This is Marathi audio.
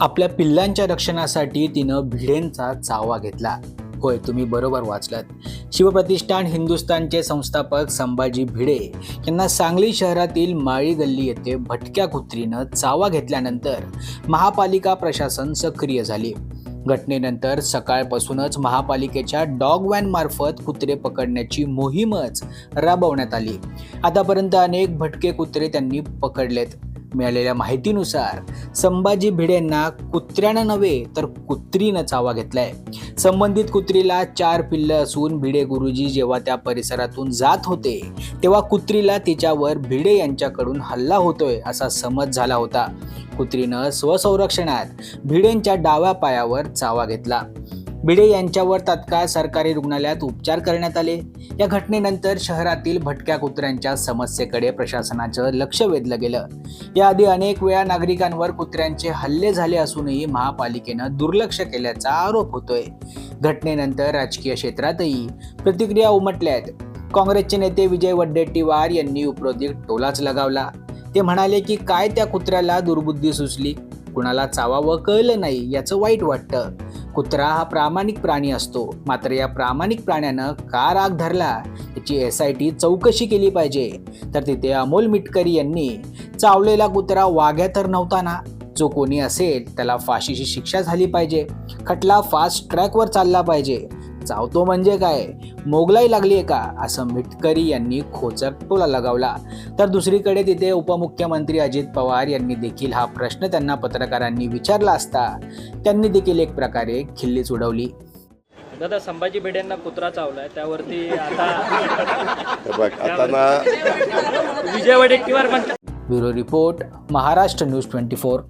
आपल्या पिल्लांच्या रक्षणासाठी तिनं भिडेंचा चावा घेतला. होय तुम्ही बरोबर वाचलात. शिवप्रतिष्ठान हिंदुस्थानचे संस्थापक संभाजी भिडे यांना सांगली शहरातील माळी गल्ली येथे भटक्या कुत्रीनं चावा घेतल्यानंतर महापालिका प्रशासन सक्रिय झाले. घटनेनंतर सकाळपासूनच महापालिकेच्या डॉग व्हॅन मार्फत कुत्रे पकडण्याची मोहीमच राबवण्यात आली. आतापर्यंत अनेक भटके कुत्रे त्यांनी पकडलेत. मिळालेल्या माहितीनुसार संभाजी भिडेंना कुत्र्यानं नव्हे तर कुत्रीनं चावा घेतलाय. संबंधित कुत्रीला चार पिल्लं असून भिडे गुरुजी जेव्हा त्या परिसरातून जात होते तेव्हा कुत्रीला तिच्यावर भिडे यांच्याकडून हल्ला होतोय असा समज झाला होता. कुत्रीनं स्वसंरक्षणात भिडेंच्या डाव्या पायावर चावा घेतला. भिडे यांच्यावर तत्काळ सरकारी रुग्णालयात उपचार करण्यात आले. या घटनेनंतर शहरातील भटक्या कुत्र्यांच्या समस्येकडे प्रशासनाचं लक्ष वेधलं गेलं. याआधी अनेक वेळा नागरिकांवर कुत्र्यांचे हल्ले झाले असूनही महापालिकेनं दुर्लक्ष केल्याचा आरोप होतोय. घटनेनंतर राजकीय क्षेत्रातही प्रतिक्रिया उमटल्यात. काँग्रेसचे नेते विजय वड्डेट्टीवार यांनी उपरोधिक टोलाच लगावला. ते म्हणाले की काय त्या कुत्र्याला दुर्बुद्धी सुचली? कुणाला चावावं कळलं नाही याचं वाईट वाटतं. कुत्रा हा प्रामाणिक प्राणी असतो. मात्र या प्रामाणिक प्राण्यानं का राग धरला? याची एस आय टी चौकशी केली पाहिजे. तर तिथे अमोल मिटकरी यांनी चावलेला कुत्रा वाघ्या तर नव्हता ना? जो कोणी असेल त्याला फाशीची शिक्षा झाली पाहिजे. खटला फास्ट ट्रॅकवर चालला पाहिजे. चावतो म्हणजे काय? मोगलाई लागली आहे का असं मिटकरी यांनी खोचक टोला लगावला. तर दुसरीकडे तिथे उपमुख्यमंत्री अजित पवार यांनी देखील हा प्रश्न त्यांना पत्रकारांनी विचारला असता त्यांनी देखील एक प्रकारे खिल्लीच उडवली. दादा संभाजी भिडेंना कुत्रा चावलाय त्यावरती आता बघ आता ना Vijay Wadettiwar bureau report Maharashtra news twenty four.